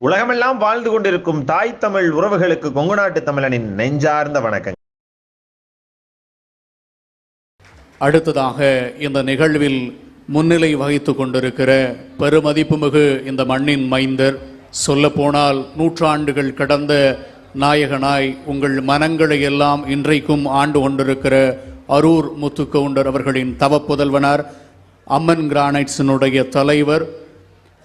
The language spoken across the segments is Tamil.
உலகமெல்லாம் வாழ்ந்து கொண்டிருக்கும் தாய் தமிழ் உறவுகளுக்கு கொங்கு நாட்டு தமிழனின் நெஞ்சார்ந்த வணக்கம் அடுத்ததாக இந்த நிகழ்வில் முன்னிலை வகித்து கொண்டிருக்கிற பெருமதிப்புமிகு இந்த மண்ணின் மைந்தர் சொல்லப்போனால் நூற்றாண்டுகள் கடந்த நாயகனாய் உங்கள் மனங்களை எல்லாம் இன்றைக்கும் ஆண்டு கொண்டிருக்கிற அரூர் முத்துக்கவுண்டர் அவர்களின் தவப்புதல்வனார் அம்மன் கிரானைட்ஸினுடைய தலைவர்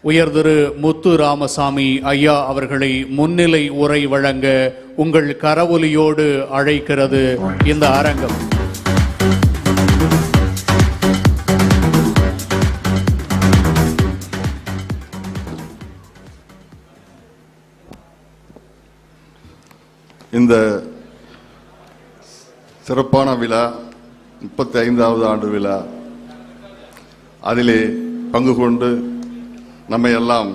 உயர் திரு முத்து ராமசாமி ஐயா அவர்களை முன்னிலை உரை வழங்க உங்கள் கரவொலியோடு அழைக்கிறது இந்த அரங்கம். இந்த சிறப்பான விழா முப்பத்தி ஐந்தாவது ஆண்டு விழா அதிலே பங்கு கொண்டு நம்மை எல்லாம்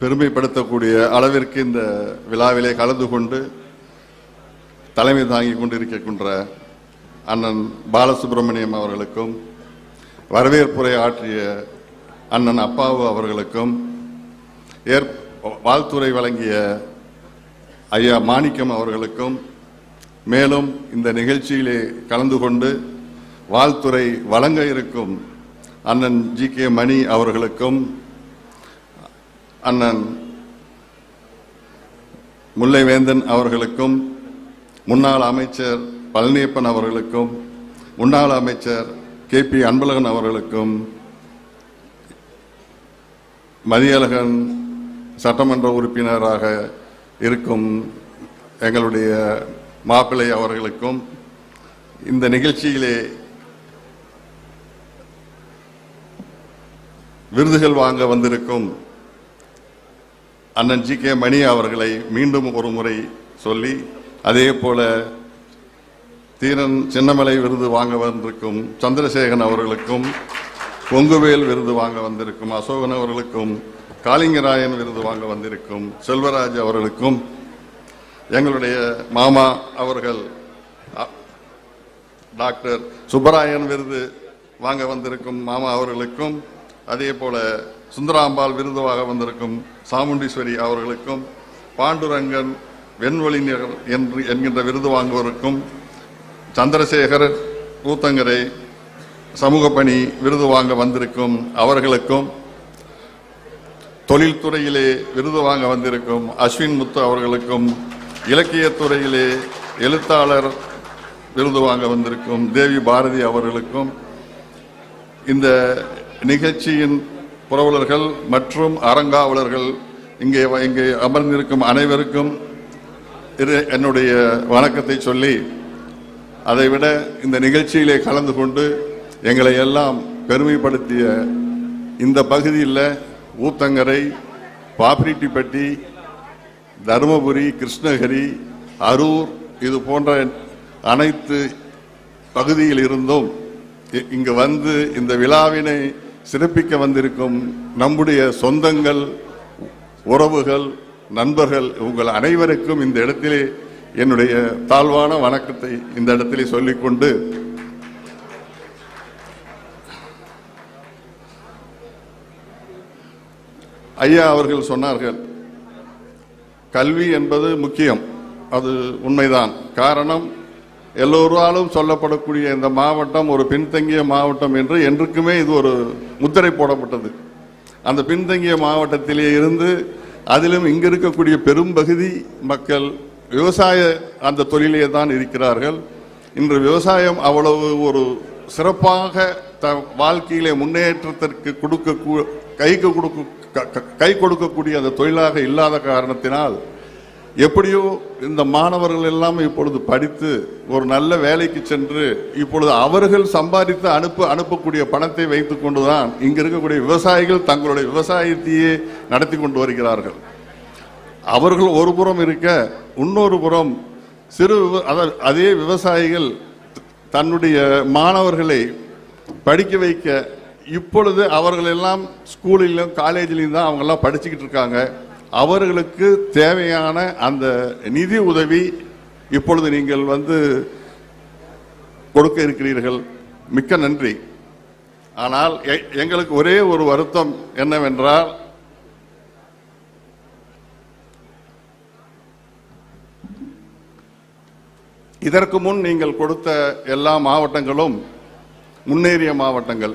பெருமைப்படுத்தக்கூடிய அளவிற்கு இந்த விழாவிலே கலந்து கொண்டு தலைமை தாங்கிக் கொண்டிருக்கின்ற அண்ணன் பாலசுப்ரமணியம் அவர்களுக்கும் வரவேற்புரை ஆற்றிய அண்ணன் அப்பாவு அவர்களுக்கும் ஏற் வாழ்த்துறை வழங்கிய ஐயா மாணிக்கம் அவர்களுக்கும் மேலும் இந்த நிகழ்ச்சியிலே கலந்து கொண்டு வாழ்த்துறை வழங்க இருக்கும் அண்ணன் ஜி கே மணி அவர்களுக்கும் அண்ணன் முல்லைவேந்தன் அவர்களுக்கும் முன்னாள் அமைச்சர் பழனியப்பன் அவர்களுக்கும் முன்னாள் அமைச்சர் கே பி அன்பழகன் அவர்களுக்கும் மதியழகன் சட்டமன்ற உறுப்பினராக இருக்கும் எங்களுடைய மாப்பிள்ளை அவர்களுக்கும் இந்த நிகழ்ச்சியிலே விருதுகள் வாங்க வந்திருக்கும் அண்ணன் ஜி கே மணி அவர்களை மீண்டும் ஒரு முறை சொல்லி அதே போல தீரன் சின்னமலை விருது வாங்க வந்திருக்கும் சந்திரசேகரன் அவர்களுக்கும் கொங்குவேல் விருது வாங்க வந்திருக்கும் அசோகன் அவர்களுக்கும் காளிங்கராயன் விருது வாங்க வந்திருக்கும் செல்வராஜ் அவர்களுக்கும் எங்களுடைய மாமா அவர்கள் அ- டாக்டர் சுப்பராயன் விருது வாங்க வந்திருக்கும் மாமா அவர்களுக்கும் அதே போல சுந்தராம்பாள் விருதுவாக வந்திருக்கும் சாமுண்டீஸ்வரி அவர்களுக்கும் பாண்டுரங்கன் வெண்வழிஞர் என்று என்கின்ற விருது வாங்குவோருக்கும் சந்திரசேகர் கூத்தங்கரை சமூக பணி விருது வாங்க வந்திருக்கும் அவர்களுக்கும் தொழில்துறையிலே விருது வாங்க வந்திருக்கும் அஸ்வின் முத்து அவர்களுக்கும் இலக்கியத்துறையிலே எழுத்தாளர் விருது வாங்க வந்திருக்கும் தேவி பாரதி அவர்களுக்கும் இந்த நிகழ்ச்சியின் புரவலர்கள் மற்றும் அறங்காவலர்கள் இங்கே இங்கே அமர்ந்திருக்கும் அனைவருக்கும் இரு என்னுடைய வணக்கத்தை சொல்லி அதைவிட இந்த நிகழ்ச்சியிலே கலந்து கொண்டு எங்களை எல்லாம் பெருமைப்படுத்திய இந்த பகுதியில் ஊத்தங்கரை பாப்பிரிட்டிப்பட்டி தருமபுரி கிருஷ்ணகிரி அரூர் இது போன்ற அனைத்து பகுதியில் இருந்தும் இங்கு வந்து இந்த விழாவினை சிறப்பிக்க வந்திருக்கும் நம்முடைய சொந்தங்கள் உறவுகள் நண்பர்கள் உங்கள் அனைவருக்கும் இந்த இடத்திலே என்னுடைய தாழ்வான வணக்கத்தை இந்த இடத்திலே சொல்லிக்கொண்டு ஐயா அவர்கள் சொன்னார்கள் கல்வி என்பது முக்கியம் அது உண்மைதான். காரணம் எல்லோராலும் சொல்லப்படக்கூடிய இந்த மாவட்டம் ஒரு பின்தங்கிய மாவட்டம் என்று என்றுக்குமே இது ஒரு முத்திரை போடப்பட்டது. அந்த பின்தங்கிய மாவட்டத்திலே இருந்து அதிலும் இங்கு இருக்கக்கூடிய பெரும்பகுதி மக்கள் விவசாய அந்த தொழிலே தான் இருக்கிறார்கள். இன்று விவசாயம் அவ்வளவு ஒரு சிறப்பாக த வாழ்க்கையிலே முன்னேற்றத்திற்கு கொடுக்க கைக்கு கொடுக்க க- க- கை கொடுக்கக்கூடிய அந்த தொழிலாக இல்லாத காரணத்தினால் எப்படியோ இந்த மாணவர்கள் எல்லாம் இப்பொழுது படித்து ஒரு நல்ல வேலைக்கு சென்று இப்பொழுது அவர்கள் சம்பாதித்து அனுப்ப அனுப்பக்கூடிய பணத்தை வைத்துக் கொண்டுதான் இங்க இருக்கக்கூடிய விவசாயிகள் தங்களுடைய விவசாயத்தையே நடத்தி கொண்டு வருகிறார்கள். அவர்கள் ஒரு புறம் இருக்க இன்னொரு புறம் சிறு விவ- அதே விவசாயிகள் தன்னுடைய மாணவர்களை படிக்க வைக்க இப்பொழுது அவர்கள் எல்லாம் ஸ்கூலிலும் காலேஜிலையும் தான் அவங்கெல்லாம் படிச்சுக்கிட்டு இருக்காங்க. அவர்களுக்கு தேவையான அந்த நிதி உதவி இப்பொழுது நீங்கள் வந்து கொடுக்க இருக்கிறீர்கள். மிக்க நன்றி. ஆனால் எ- எங்களுக்கு ஒரே ஒரு வருத்தம் என்னவென்றால் இதற்கு முன் நீங்கள் கொடுத்த எல்லா மாவட்டங்களும் முன்னேறிய மாவட்டங்கள்.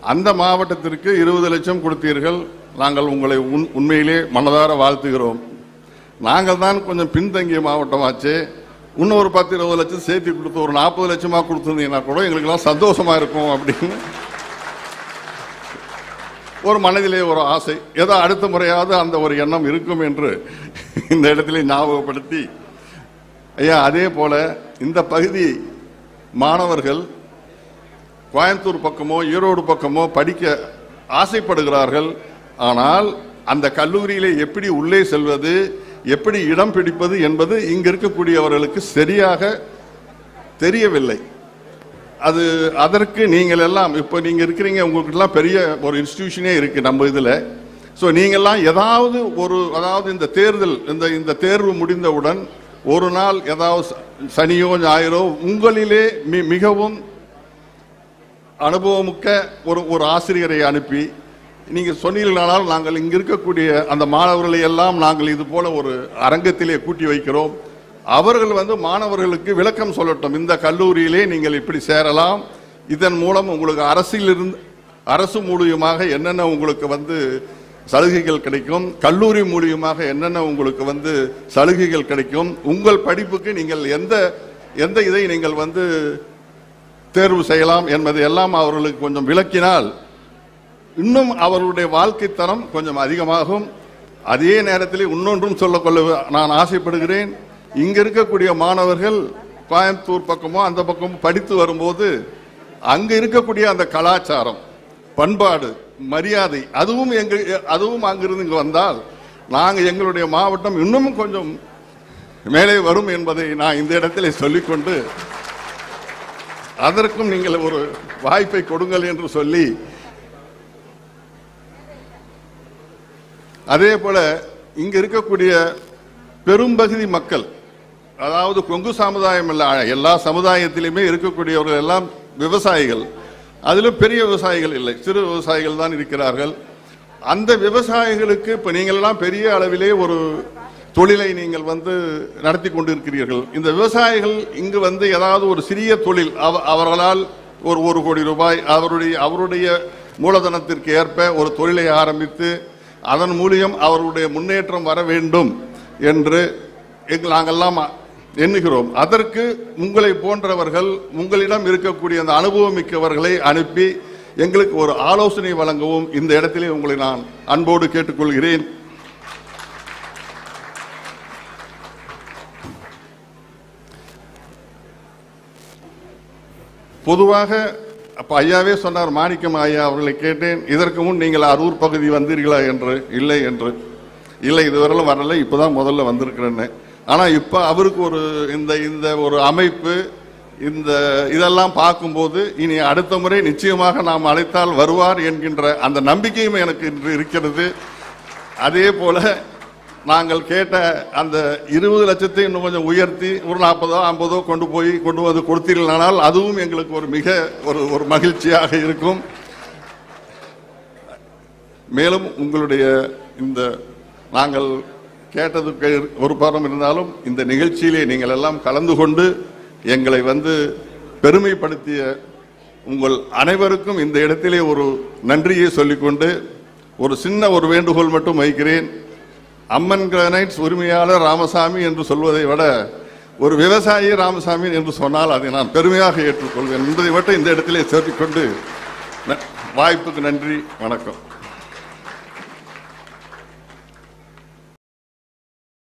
அந்த மாவட்டத்திற்கு இருபது லட்சம் கொடுத்தீர்கள். நாங்கள் உங்களை உண் உண்மையிலே மனதார வாழ்த்துகிறோம். நாங்கள் தான் கொஞ்சம் பின்தங்கிய மாவட்டமாச்சு. இன்னும் ஒரு பத்து இருபது லட்சம் சேர்த்து கொடுத்து ஒரு நாற்பது லட்சமாக கொடுத்துருந்தீங்கன்னா கூட எங்களுக்கெல்லாம் சந்தோஷமாக இருக்கும் அப்படின்னு. ஒரு மனதிலே ஒரு ஆசை. ஏதோ அடுத்த முறையாவது அந்த ஒரு எண்ணம் இருக்கும் என்று இந்த இடத்துல ஞாபகப்படுத்தி ஐயா அதே போல இந்த பகுதி மாணவர்கள் கோயம்புத்தூர் பக்கமோ ஈரோடு பக்கமோ படிக்க ஆசைப்படுகிறார்கள். ஆனால் அந்த கல்லூரியிலே எப்படி உள்ளே செல்வது எப்படி இடம் பிடிப்பது என்பது இங்க இருக்கக்கூடியவர்களுக்கு சரியாக தெரியவில்லை. அது அதற்கு நீங்கள் எல்லாம் இப்போ நீங்க இருக்கிறீங்க உங்களுக்கெல்லாம் பெரிய ஒரு இன்ஸ்டிடியூஷனே இருக்கு நம்ம இதில். ஸோ நீங்கள்லாம் ஏதாவது ஒரு அதாவது இந்த தேர்தல் இந்த இந்த தேர்வு முடிந்தவுடன் ஒரு நாள் ஏதாவது ச- சனியோ ஞாயிறோ உங்களிலே மி- மிகவும் அனுபவமிக்க ஒரு ஒரு ஆசிரியரை அனுப்பி நீங்கள் சொன்னீர்களானால் நாங்கள் இங்கே இருக்கக்கூடிய அந்த மாணவர்களை எல்லாம் நாங்கள் இது போல ஒரு அரங்கத்திலே கூட்டி வைக்கிறோம். அவர்கள் வந்து மாணவர்களுக்கு விளக்கம் சொல்லட்டும். இந்த கல்லூரியிலே நீங்கள் இப்படி சேரலாம். இதன் மூலம் உங்களுக்கு அரசிலிருந்து அரசு மூலியமாக என்னென்ன உங்களுக்கு வந்து சலுகைகள் கிடைக்கும்? கல்லூரி மூலியமாக என்னென்ன உங்களுக்கு வந்து சலுகைகள் கிடைக்கும்? உங்கள் படிப்புக்கு நீங்கள் எந்த எந்த இதை நீங்கள் வந்து தேர்வு செய்யலாம் என்பதை எல்லாம் அவர்களுக்கு கொஞ்சம் விளக்கினால் இன்னும் அவருடைய வாழ்க்கை தரம் கொஞ்சம் அதிகமாகும். அதே நேரத்தில் இன்னொன்றும் சொல்லக்கொள்ள நான் ஆசைப்படுகிறேன். இங்க இருக்கக்கூடிய மாணவர்கள் கோயம்புத்தூர் பக்கமோ அந்த பக்கமோ படித்து வரும்போது அங்க இருக்கக்கூடிய அந்த கலாச்சாரம் பண்பாடு மரியாதை அதுவும் எங்க அதுவும் அங்கிருந்து இங்கு வந்தால் நாங்கள் எங்களுடைய மாவட்டம் இன்னமும் கொஞ்சம் மேலே வரும் என்பதை நான் இந்த இடத்திலே சொல்லிக்கொண்டு அதற்கும் நீங்கள் ஒரு வாய்ப்பை கொடுங்கள் என்று சொல்லி அதே போல இங்க இருக்கக்கூடிய பெரும்பகுதி மக்கள் அதாவது கொங்கு சமுதாயம் இல்லை எல்லா சமுதாயத்திலுமே இருக்கக்கூடியவர்கள் எல்லாம் விவசாயிகள். அதிலும் பெரிய விவசாயிகள் இல்லை சிறு விவசாயிகள் தான் இருக்கிறார்கள். அந்த விவசாயிகளுக்கு இப்ப நீங்கள் எல்லாம் பெரிய அளவிலே ஒரு தொழிலை நீங்கள் வந்து நடத்தி கொண்டிருக்கிறீர்கள். இந்த விவசாயிகள் இங்கு வந்து ஏதாவது ஒரு சிறிய தொழில் அவ- அவர்களால் ஒரு ஒரு கோடி ரூபாய் அவருடைய அவருடைய மூலதனத்திற்கு ஏற்ப ஒரு தொழிலை ஆரம்பித்து அதன் மூலியம் அவருடைய முன்னேற்றம் வர வேண்டும் என்று எங்கள் நாங்கெல்லாம் எண்ணுகிறோம். அதற்கு உங்களை போன்றவர்கள் உங்களிடம் இருக்கக்கூடிய அந்த அனுபவம் மிக்கவர்களை அனுப்பி எங்களுக்கு ஒரு ஆலோசனை வழங்கவும் இந்த இடத்திலே உங்களை நான் அன்போடு கேட்டுக்கொள்கிறேன். பொதுவாக அப்போ ஐயாவே சொன்னார் மாணிக்கம் ஐயா அவர்களை கேட்டேன் இதற்கு முன் நீங்கள் அரூர் பகுதி வந்தீர்களா என்று? இல்லை என்று. இல்லை இதுவரையிலும் வரல இப்பதான் முதல்ல வந்திருக்கிறேன்னு. ஆனால் இப்போ அவருக்கு ஒரு இந்த இந்த ஒரு அமைப்பு இந்த இதெல்லாம் பார்க்கும்போது இனி அடுத்த முறை நிச்சயமாக நாம் அழைத்தால் வருவார் என்கின்ற அந்த நம்பிக்கையும் எனக்கு இன்று இருக்கிறது. அதே போல நாங்கள் கேட்ட அந்த இருபது லட்சத்தை இன்னும் கொஞ்சம் உயர்த்தி ஒரு நாற்பதோ ஐம்பதோ கொண்டு போய் கொண்டு வந்து கொடுத்தீர்களானால் அதுவும் எங்களுக்கு ஒரு மிக ஒரு ஒரு மகிழ்ச்சியாக இருக்கும். மேலும் உங்களுடைய இந்த நாங்கள் கேட்டதுக்கு ஒரு பாரம் இருந்தாலும் இந்த நிகழ்ச்சியிலே நீங்கள் எல்லாம் கலந்து கொண்டு எங்களை வந்து பெருமைப்படுத்திய உங்கள் அனைவருக்கும் இந்த இடத்திலே ஒரு நன்றியை சொல்லிக்கொண்டு ஒரு சின்ன ஒரு வேண்டுகோள் மட்டும் வைக்கிறேன். அம்மன் கிரானைட்ஸ் உரிமையாளர் ராமசாமி என்று சொல்வதை விட ஒரு விவசாயி ராமசாமி என்று சொன்னால் அதை நான் பெருமையாக ஏற்றுக்கொள்வேன் என்பதை மட்டும் இந்த இடத்திலே சேர்த்துக்கொண்டு ந- வாய்ப்புக்கு நன்றி வணக்கம்.